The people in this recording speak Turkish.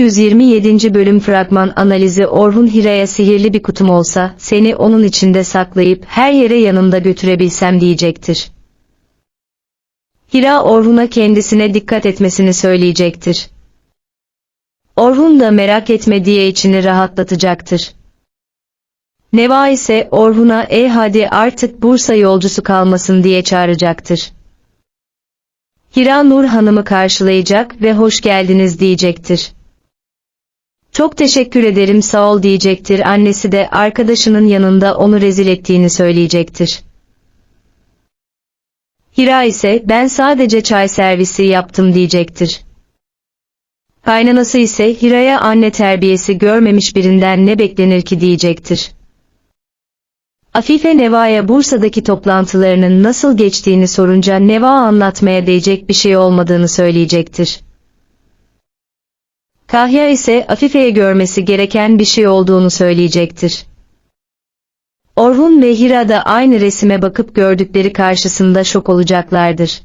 327. Bölüm Fragman Analizi Orhun Hira'ya sihirli bir kutum olsa, seni onun içinde saklayıp her yere yanımda götürebilsem diyecektir. Hira Orhun'a kendisine dikkat etmesini söyleyecektir. Orhun da merak etme diye içini rahatlatacaktır. Neva ise Orhun'a e hadi artık Bursa yolcusu kalmasın diye çağıracaktır. Hira Nur Hanım'ı karşılayacak ve hoş geldiniz diyecektir. Çok teşekkür ederim sağ ol diyecektir annesi de arkadaşının yanında onu rezil ettiğini söyleyecektir. Hira ise ben sadece çay servisi yaptım diyecektir. Kaynanası ise Hira'ya anne terbiyesi görmemiş birinden ne beklenir ki diyecektir. Afife Neva'ya Bursa'daki toplantılarının nasıl geçtiğini sorunca Neva anlatmaya değecek bir şey olmadığını söyleyecektir. Kahya ise Afife'ye görmesi gereken bir şey olduğunu söyleyecektir. Orhun ve Hira da aynı resime bakıp gördükleri karşısında şok olacaklardır.